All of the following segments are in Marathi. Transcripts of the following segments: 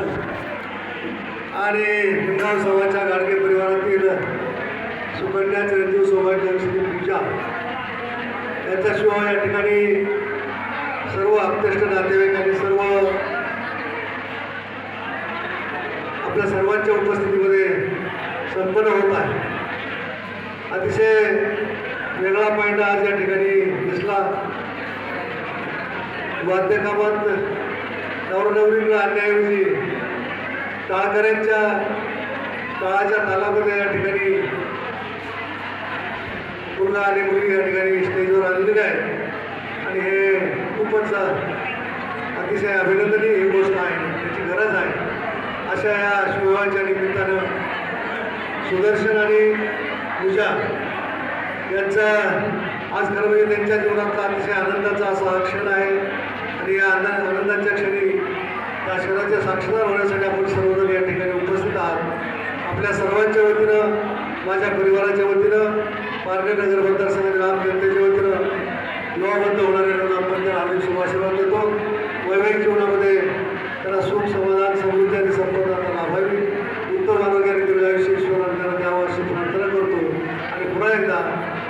दर्शन आणि हिंगाव समाजच्या गाडगे परिवारातील सुकन्या चिरंजीव सौभाग्य पूजा. याच्याशिवाय या ठिकाणी सर्व आप्तेष्ट नातेवाईक आणि सर्व आपल्या सर्वांच्या उपस्थितीमध्ये संपन्न होत आहे. अतिशय वेगळा पॉईंट आज या ठिकाणी दिसला. वाद्यकामात नवरनवरीला आणण्याऐवजी टाळकऱ्यांच्या काळाच्या तालामध्ये या ठिकाणी पूर्ण आणि मुलगी या ठिकाणी स्टेजवर आलेले आहेत. आणि हे खूपच अतिशय अभिनंदनीय ही गोष्ट आहे. त्याची गरज आहे. अशा या शिवविवाहाच्या निमित्तानं सुदर्शन आणि पूजा यांचा आज खरं म्हणजे त्यांच्या जीवनातला अतिशय आनंदाचा असा या शिवराज्य साक्षीदार होण्यासाठी आपण सर्वजण या ठिकाणी उपस्थित आहात. आपल्या सर्वांच्या वतीनं माझ्या परिवाराच्या वतीनं पारणे नगर मतदारसंघातील आम जनतेच्या वतीनं युवाबद्ध होणाऱ्या आपण हार्दिक शुभ आशीर्वाद देतो. वैवाहिक जीवनामध्ये त्यांना सुख समाधान समृद्धी आणि संपन्नता लाभावी. उत्तर आरोग्य आणि दीर्घायुष्य ईश्वरांना द्यावं अशी प्रार्थना करतो. आणि पुन्हा एकदा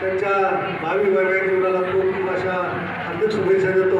त्यांच्या भावी वैवाहिक जीवनाला खूप अशा हार्दिक शुभेच्छा देतो.